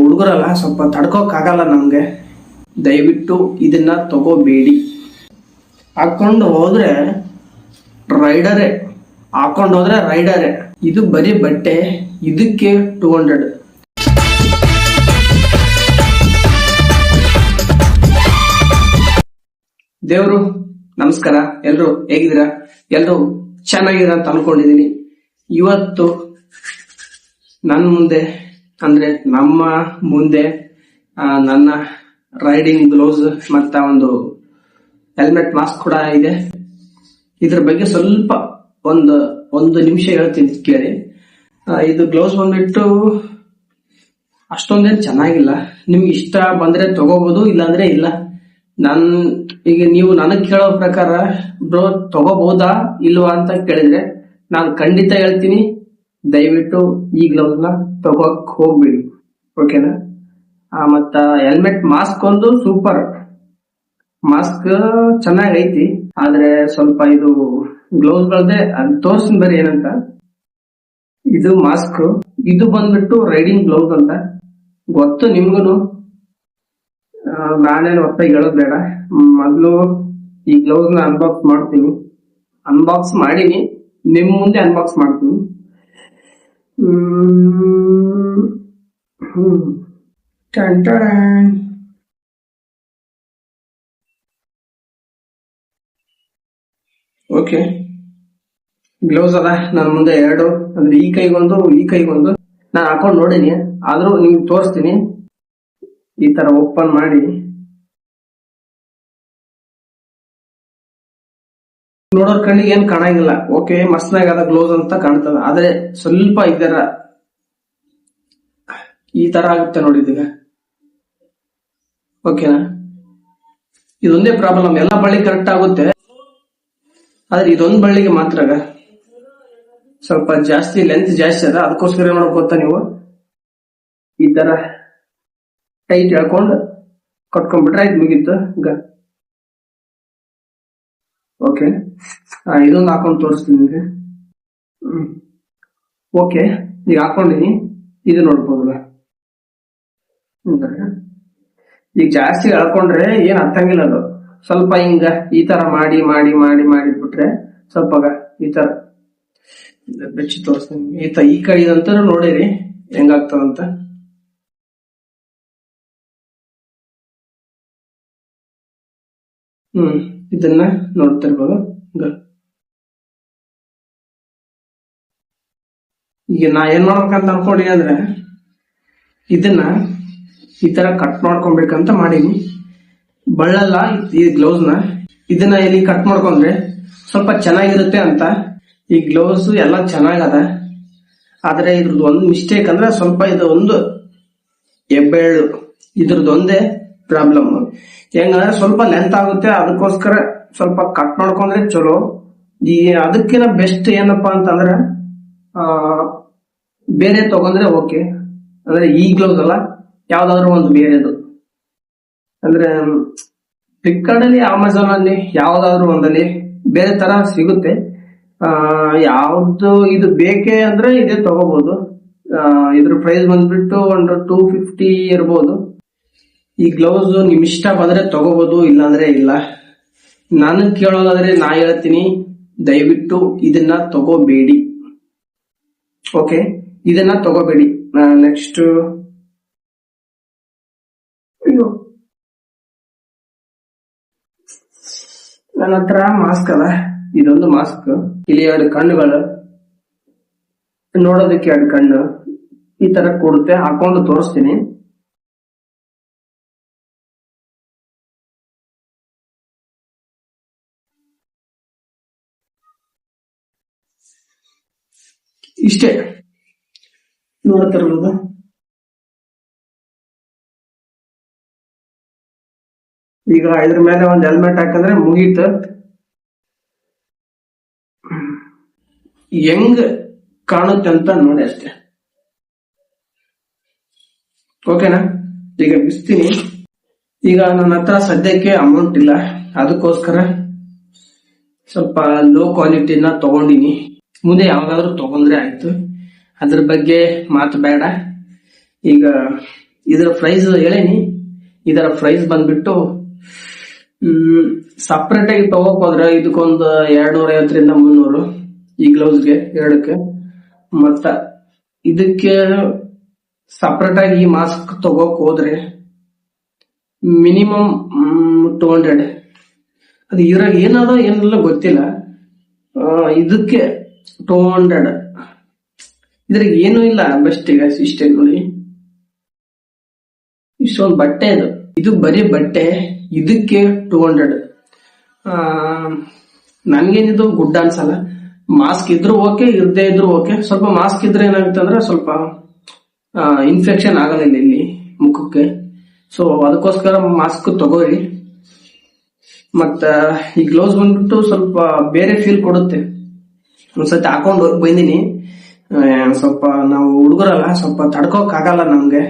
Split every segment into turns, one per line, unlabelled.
ಹುಡುಗರಲ್ಲ, ಸ್ವಲ್ಪ ತಡ್ಕೋಕ್ಕಾಗಲ್ಲ ನಮಗೆ. ದಯವಿಟ್ಟು ಇದನ್ನ ತಗೋಬೇಡಿ. ಹಾಕೊಂಡು ಹೋದ್ರೆ ರೈಡರೇ, ಹಾಕೊಂಡು ಹೋದ್ರೆ ರೈಡರೇ. ಇದು ಬರೀ ಬಟ್ಟೆ, ಇದಕ್ಕೆ ಟೂ ಹಂಡ್ರೆಡ್. ದೇವರು, ನಮಸ್ಕಾರ. ಎಲ್ರು ಹೇಗಿದ್ದೀರಾ? ಎಲ್ರು ಚೆನ್ನಾಗಿದ್ದೀರಾ ಅಂತ ಅನ್ಕೊಂಡಿದ್ದೀನಿ. ಇವತ್ತು ನನ್ನ ಮುಂದೆ ಅಂದ್ರೆ ನಮ್ಮ ಮುಂದೆ ನನ್ನ ರೈಡಿಂಗ್ ಗ್ಲೌಸ್ ಮತ್ತ ಒಂದು ಹೆಲ್ಮೆಟ್ ಮಾಸ್ಕ್ ಕೂಡ ಇದೆ. ಇದ್ರ ಬಗ್ಗೆ ಸ್ವಲ್ಪ ಒಂದು ಒಂದು ನಿಮಿಷ ಹೇಳ್ತೀನಿ ಕೇಳಿ. ಇದು ಗ್ಲೌಸ್ ಬಂದ್ಬಿಟ್ಟು ಅಷ್ಟೊಂದೇನು ಚೆನ್ನಾಗಿಲ್ಲ. ನಿಮ್ಗೆ ಇಷ್ಟ ಬಂದ್ರೆ ತಗೋಬಹುದು ಇಲ್ಲಾಂದ್ರೆ ಇಲ್ಲ. ನನ್, ಈಗ ನೀವು ನನಗ್ ಕೇಳೋ ಪ್ರಕಾರ ಬ್ರೋ ತಗೋಬಹುದಾ, ಇಲ್ವಾ ಅಂತ ಕೇಳಿದ್ರೆ ನಾನು ಖಂಡಿತ ಹೇಳ್ತೀನಿ. ದಯವಿಟ್ಟು ಈ ಗ್ಲೌಸ್ನ ತಗೋಕ್ ಹೋಗ್ಬಿಡಿ. ಓಕೆನಾ ಮತ್ತ ಹೆಲ್ಮೆಟ್ ಮಾಸ್ಕ್ ಒಂದು ಸೂಪರ್ ಮಾಸ್ಕ್ ಚೆನ್ನಾಗೈತಿ ಆದ್ರೆ ಸ್ವಲ್ಪ ಇದು ಗ್ಲೌಸ್ ಗಳದೆ ಅದ್ ತೋರ್ಸಿನ್ ಬರೀ ಏನಂತ? ಇದು ಮಾಸ್ಕ್ ಇದು ಬಂದ್ಬಿಟ್ಟು ರೈಡಿಂಗ್ ಗ್ಲೌಸ್ ಅಂತ. ಗೊತ್ತು ನಿಮ್ಗುನು? ನಾನೇನು ಒತ್ತಾಗಿ ಹೇಳೋದ್ ಬೇಡ. ಮೊದಲು ಈ ಗ್ಲೌಸ್ನ ಅನ್ಬಾಕ್ಸ್ ಮಾಡ್ತೀನಿ. ಅನ್ಬಾಕ್ಸ್ ಮಾಡೀನಿ. ನಿಮ್ ಮುಂದೆ ಅನ್ಬಾಕ್ಸ್ ಮಾಡ್ತೀನಿ. Ton ton. ಓಕೆ ಗ್ಲೌಸ್ ಅಲ್ಲ ನನ್ನ ಮುಂದೆ ಎರಡು. ಅಂದ್ರೆ ಈ ಕೈಗೊಂದು ಈ ಕೈಗೊಂದು. ನಾನು ಹಾಕೊಂಡು ನೋಡಿನಿ. ಆದ್ರೂ ನಿಮ್ಗೆ ತೋರಿಸ್ತೀನಿ. ಈ ತರ ಓಪನ್ ಮಾಡಿ. ನೋಡೋರ್ ಕಣ್ಣಿಗೆ ಏನ್ ಕಾಣಂಗಿಲ್ಲ. ಓಕೆ ಮಸ್ನಾಗ ಅದ ಗ್ಲೋಸ್ ಅಂತ ಕಾಣ್ತದ. ಆದ್ರೆ ಸ್ವಲ್ಪ ಇದರ ಈ ತರ ಆಗುತ್ತೆ ನೋಡಿದೀಗ ಓಕೆನಾ ಇದೊಂದೇ ಪ್ರಾಬ್ಲಮ್ ಎಲ್ಲ ಬಳ್ಳಿ ಕರೆಕ್ಟ್ ಆಗುತ್ತೆ. ಆದ್ರೆ ಇದೊಂದ್ ಬಳ್ಳಿಗೆ ಮಾತ್ರ ಸ್ವಲ್ಪ ಜಾಸ್ತಿ ಲೆಂತ್ ಜಾಸ್ತಿ ಅದ. ಅದಕ್ಕೋಸ್ಕರ ಏನ್ ಮಾಡ್ಬೇಕು ನೀವು? ಈ ತರ ಟೈಟ್ ಹೇಳ್ಕೊಂಡು ಕಟ್ಕೊಂಡ್ಬಿಟ್ರೆ ಇದು ಮುಗೀತು. ಈಗ ಓಕೆ ಇದೊಂದು ಹಾಕೊಂಡು ತೋರಿಸ್ತೀನಿ ನಿಮಗೆ. ಓಕೆ ಈಗ ಹಾಕೊಂಡಿನಿ. ಇದು ನೋಡ್ಬೋದು ಹ್ಮ್. ಈಗ ಜಾಸ್ತಿ ಅಳ್ಕೊಂಡ್ರೆ ಏನ್ ಹತ್ತಂಗಿಲ್ಲ ಅದು. ಸ್ವಲ್ಪ ಹಿಂಗ ಈ ತರ ಮಾಡಿ ಮಾಡಿ ಮಾಡಿ ಮಾಡಿ ಬಿಟ್ರೆ ಸ್ವಲ್ಪ ಈ ತರ. ಬೆಚ್ಚಿ ತೋರಿಸ್ತೀನಿ. ಈ ತ, ಈ ಕಡೆದಂತ ನೋಡಿರಿ. ಹೆಂಗಾಗ್ತದಂತ. ಹ್ಮ್. ಇದನ್ನ ಹಿಂಗ. ಈಗ ನಾ ಏನ್ ಮಾಡ್ಬೇಕಂತ ಅನ್ಕೊಂಡಿ ಅಂದ್ರೆ, ಇದನ್ನ ಈ ತರ ಕಟ್ ಮಾಡ್ಕೊಬೇಕಂತ ಮಾಡೀನಿ. ಬಳ್ಳಲ್ಲ ಈ ಗ್ಲೌಸ್ನ. ಇದನ್ನ ಇಲ್ಲಿ ಕಟ್ ಮಾಡ್ಕೊಂಡ್ರೆ ಸ್ವಲ್ಪ ಚೆನ್ನಾಗಿರುತ್ತೆ ಅಂತ. ಈ ಗ್ಲೌಸ್ ಎಲ್ಲ ಚೆನ್ನಾಗದ. ಆದ್ರೆ ಇದ್ರದ್ದು ಒಂದು ಮಿಸ್ಟೇಕ್ ಅಂದ್ರೆ ಸ್ವಲ್ಪ ಇದು ಒಂದು ಎಬ್ಬೆಳ್ಳು ಇದ್ರದ್ದು ಒಂದೇ ಪ್ರಾಬ್ಲಮ್ ಹೆಂಗಂದ್ರೆ ಸ್ವಲ್ಪ ಲೆಂತ್ ಆಗುತ್ತೆ, ಅದಕ್ಕೋಸ್ಕರ ಸ್ವಲ್ಪ ಕಟ್ ಮಾಡ್ಕೊಂಡ್ರೆ ಚಲೋ. ಈ ಅದಕ್ಕಿಂತ ಬೆಸ್ಟ್ ಏನಪ್ಪಾ ಅಂತಂದ್ರೆ, ಆ, ಬೇರೆ ತಗೊಂಡ್ರೆ ಓಕೆ ಅಂದ್ರೆ ಈ ಗ್ಲೌಸ್ ಅಲ್ಲ, ಯಾವ್ದಾದ್ರು ಒಂದು ಬೇರೆದು. ಅಂದ್ರೆ ಫ್ಲಿಪ್ಕಾರ್ಟ್ ಅಲ್ಲಿ ಅಮೆಝಾನ್ ಅಲ್ಲಿ, ಯಾವ್ದಾದ್ರು ಒಂದಲ್ಲಿ ಬೇರೆ ತರ ಸಿಗುತ್ತೆ. ಆ, ಯಾವ್ದು ಇದು ಬೇಕೇ ಅಂದ್ರೆ ಇದೇ ತಗೋಬಹುದು ಇದ್ರ ಪ್ರೈಸ್ ಬಂದ್ಬಿಟ್ಟು ಒಂದು ಟೂ ಫಿಫ್ಟಿ ಇರ್ಬೋದು. ಈ ಗ್ಲೌಸ್ ನಿಮ್ ಇಷ್ಟ ಬಂದ್ರೆ ತಗೋಬಹುದು ಇಲ್ಲಾಂದ್ರೆ ಇಲ್ಲ. ನಾನು ಕೇಳೋದಾದ್ರೆ ನಾ ಹೇಳ್ತೀನಿ, ದಯವಿಟ್ಟು ಇದನ್ನ ತಗೋಬೇಡಿ. ಓಕೆ ಇದನ್ನ ತಗೋಬೇಡಿ. ನೆಕ್ಸ್ಟ್ ನನ್ನ ಹತ್ರ ಮಾಸ್ಕ್ ಅಲ್ಲ ಇದೊಂದು ಮಾಸ್ಕ್ ಇಲ್ಲಿ ಎರಡು ಕಣ್ಣುಗಳು. ನೋಡೋದಕ್ಕೆ ಎರಡು ಕಣ್ಣು. ಈ ತರ ಕೊಡುತ್ತೆ. ಹಾಕೊಂಡು ತೋರಿಸ್ತೀನಿ. ಇಷ್ಟೇ. ನೋಡ್ತಿರ್ಬೋದು ಈಗ ಇದ್ರ ಮೇಲೆ ಒಂದ್ ಹೆಲ್ಮೆಟ್ ಹಾಕಂದ್ರೆ ಮುಗೀತ. ಹೆಂಗ್ ಕಾಣುತ್ತೆ ಅಂತ ನೋಡಿ ಅಷ್ಟೇ. ಓಕೆನಾ? ಈಗ ಬಿಸ್ತೀನಿ. ಈಗ ನನ್ನ ಹತ್ರ ಸದ್ಯಕ್ಕೆ ಅಮೌಂಟ್ ಇಲ್ಲ. ಅದಕ್ಕೋಸ್ಕರ ಸ್ವಲ್ಪ ಲೋ ಕ್ವಾಲಿಟಿನ ತಗೊಂಡಿನಿ. ಮುಂದೆ ಯಾವ್ದಾದ್ರು ತಗೊಂಡ್ರೆ ಆಯ್ತು. ಅದ್ರ ಬಗ್ಗೆ ಮಾತು ಬೇಡ. ಈಗ ಇದರ ಪ್ರೈಸ್ ಹೇಳೇನಿ. ಇದರ ಪ್ರೈಸ್ ಬಂದ್ಬಿಟ್ಟು ಸಪ್ರೇಟ್ ಆಗಿ ತಗೋಕ್ ಹೋದ್ರೆ ಇದಕ್ಕೊಂದು ಎರಡ್ನೂರ ಐವತ್ತರಿಂದ ಮುನ್ನೂರು ಈ ಗ್ಲೌಸ್ಗೆ ಎರಡಕ್ಕೆ. ಮತ್ತ ಇದಕ್ಕೆ ಸಪ್ರೇಟ್ ಆಗಿ ಈ ಮಾಸ್ಕ್ ತಗೋಕ್ ಹೋದ್ರೆ ಮಿನಿಮಮ್ ಟೂ ಹಂಡ್ರೆಡ್ ಅದು ಇದ್ರಾಗ ಏನದ ಏನಿಲ್ಲ, ಗೊತ್ತಿಲ್ಲ. ಇದಕ್ಕೆ ಟೂ ಹಂಡ್ರೆಡ್ ಇದ್ರಾಗ ಏನೂ ಇಲ್ಲ ಬೆಸ್ಟ್ ಈಗ ಇಷ್ಟೇ ನೋಡಿ. ಇಷ್ಟೊಂದು ಬಟ್ಟೆ ಇದು ಇದು ಬರೀ ಬಟ್ಟೆ, ಇದಕ್ಕೆ ಟೂ ಹಂಡ್ರೆಡ್ ನನ್ಗೇನಿದು ಗುಡ್ ಅನ್ಸಲ್ಲ. ಮಾಸ್ಕ್ ಇದ್ರೂ ಓಕೆ ಇರದೇ ಇದ್ರು ಓಕೆ ಸ್ವಲ್ಪ ಮಾಸ್ಕ್ ಇದ್ರೆ ಏನಾಗುತ್ತೆ ಅಂದ್ರೆ ಸ್ವಲ್ಪ ಇನ್ಫೆಕ್ಷನ್ ಆಗಲ್ಲ ಇಲ್ಲಿ ಮುಖಕ್ಕೆ. ಸೊ ಅದಕ್ಕೋಸ್ಕರ ಮಾಸ್ಕ್ ತಗೋರಿ. ಮತ್ತ, ಈ ಗ್ಲೌಸ್ ಬಂದ್ಬಿಟ್ಟು ಸ್ವಲ್ಪ ಬೇರೆ ಫೀಲ್ ಕೊಡುತ್ತೆ. ಒಂದ್ಸತಿ ಹಾಕೊಂಡು ಹೋಗಿ ಬಂದಿನಿ ಸ್ವಲ್ಪ ನಾವು ಹುಡುಗರಲ್ಲ, ಸ್ವಲ್ಪ ತಡ್ಕೋಕ್ ಆಗಲ್ಲ ನಮ್ಗೆ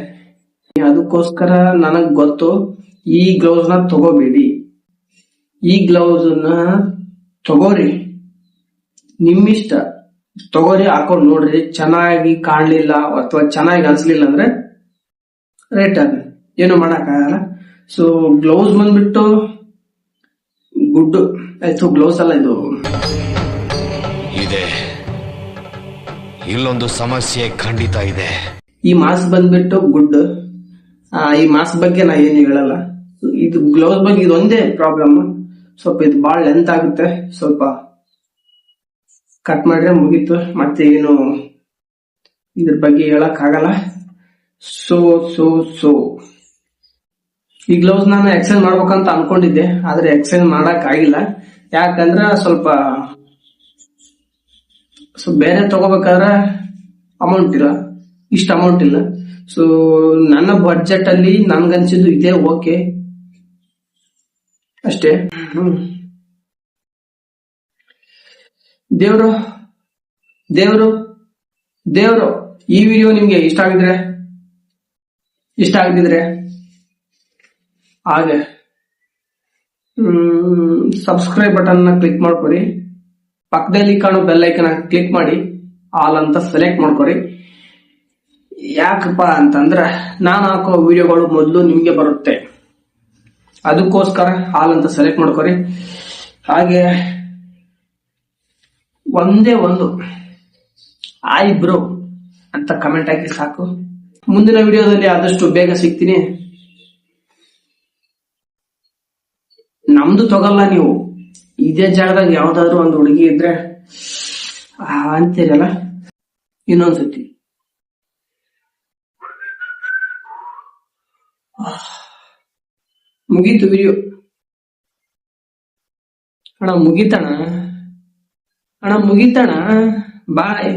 ಅದಕ್ಕೋಸ್ಕರ ನನಗ್ ಗೊತ್ತು, ಈ ಗ್ಲೌಸ್ನ ತಗೋಬೇಡಿ. ಈ ಗ್ಲೌಸ್ನ ತಗೋರಿ. ನಿಮ್ಮಿಷ್ಟ. ತಗೋರಿ, ಹಾಕೊಂಡ್ ನೋಡ್ರಿ. ಚೆನ್ನಾಗಿ ಕಾಣ್ಲಿಲ್ಲ ಅಥವಾ ಚೆನ್ನಾಗಿ ಅನ್ಸ್ಲಿಲ್ಲ ಅಂದ್ರೆ ರಿಟರ್ನ್ ಏನು ಮಾಡಕ್ಕಾಗಲ್ಲ. ಸೊ ಗ್ಲೌಸ್ ಬಂದ್ಬಿಟ್ಟು ಗುಡ್ ಆಯ್ತು ಗ್ಲೌಸ್ ಅಲ್ಲ ಇದು.
ಇದೆ. ಇಲ್ಲೊಂದು ಸಮಸ್ಯೆ ಖಂಡಿತ ಇದೆ.
ಈ ಮಾಸ್ಕ್ ಬಂದ್ಬಿಟ್ಟು ಗುಡ್. ಈ ಮಾಸ್ಕ್ ಬಗ್ಗೆ ನಾ ಏನು ಹೇಳಲ್ಲ. ಇದು ಗ್ಲೌಸ್ ಬಗ್ಗೆ ಇದೊಂದೇ ಪ್ರಾಬ್ಲಮ್ ಸ್ವಲ್ಪ ಇದು ಬಹಳ ಲೆಂತ್ ಆಗುತ್ತೆ. ಸ್ವಲ್ಪ ಕಟ್ ಮಾಡಿದ್ರೆ ಮುಗೀತು. ಮತ್ತೆ ಏನು ಇದ್ರ ಬಗ್ಗೆ ಹೇಳಕ್ ಆಗಲ್ಲ ಸೋ ಸೋ ಸೋ ಈ ಗ್ಲೌಸ್ ನಾನು ಎಕ್ಸ್ಚೇಂಜ್ ಮಾಡ್ಬೇಕಂತ ಅನ್ಕೊಂಡಿದ್ದೆ. ಆದ್ರೆ ಎಕ್ಸ್ಚೇಂಜ್ ಮಾಡಕ್ ಆಗಿಲ್ಲ ಯಾಕಂದ್ರೆ ಸ್ವಲ್ಪ ಸೊ ಬೇರೆ ತಗೋಬೇಕಾದ್ರೆ ಅಮೌಂಟ್ ಇಲ್ಲ. ಇಷ್ಟು ಅಮೌಂಟ್ ಇಲ್ಲ. ಸೊ ನನ್ನ ಬಜೆಟ್ ಅಲ್ಲಿ ನನ್ಗನ್ಸಿದ್ದು ಇದೇ ಓಕೆ ಅಷ್ಟೇ. ದೇವ್ರು ದೇವ್ರು ದೇವ್ರು, ಈ ವಿಡಿಯೋ ನಿಮ್ಗೆ ಇಷ್ಟ ಆಗಿದ್ರೆ ಇಷ್ಟ ಆಗಿದ್ರೆ ಹಾಗೆ. ಸಬ್ಸ್ಕ್ರೈಬ್ ಬಟನ್ ಕ್ಲಿಕ್ ಮಾಡ್ಕೊರಿ ಪಕ್ಕದಲ್ಲಿ ಕಾಣೋ ಬೆಲ್ ಐಕನ್ ಕ್ಲಿಕ್ ಮಾಡಿ ಆಲ್ ಅಂತ ಸೆಲೆಕ್ಟ್ ಮಾಡ್ಕೊರಿ. ಯಾಕಪ್ಪ ಅಂತಂದ್ರೆ ನಾನು ಹಾಕೋ ವಿಡಿಯೋಗಳು ಮೊದಲು ನಿಮಗೆ ಬರುತ್ತೆ. ಅದಕ್ಕೋಸ್ಕರ ಆಲ್ ಅಂತ ಸೆಲೆಕ್ಟ್ ಮಾಡ್ಕೊರಿ. ಹಾಗೆ ಒಂದೇ ಒಂದು ಆಯ್ ಬ್ರೋ ಅಂತ ಕಮೆಂಟ್ ಹಾಕಿ ಸಾಕು. ಮುಂದಿನ ವಿಡಿಯೋದಲ್ಲಿ ಆದಷ್ಟು ಬೇಗ ಸಿಗ್ತೀನಿ. ನಮ್ದು ತಗೊಲ್ಲ ನೀವು. ಇದೇ ಜಾಗದಾಗ ಯಾವ್ದಾದ್ರು ಒಂದು ಹುಡುಗಿ ಇದ್ರೆ ಅಂತೀರಲ್ಲ? ಇನ್ನೊಂದ್ಸತಿ. ಮುಗೀತು ವಿಡಿಯೋ ಅಣ್ಣ ಮುಗಿತಣ್ಣ? ಅಣ್ಣ ಮುಗಿತಣ್ಣ? ಬಾಯ್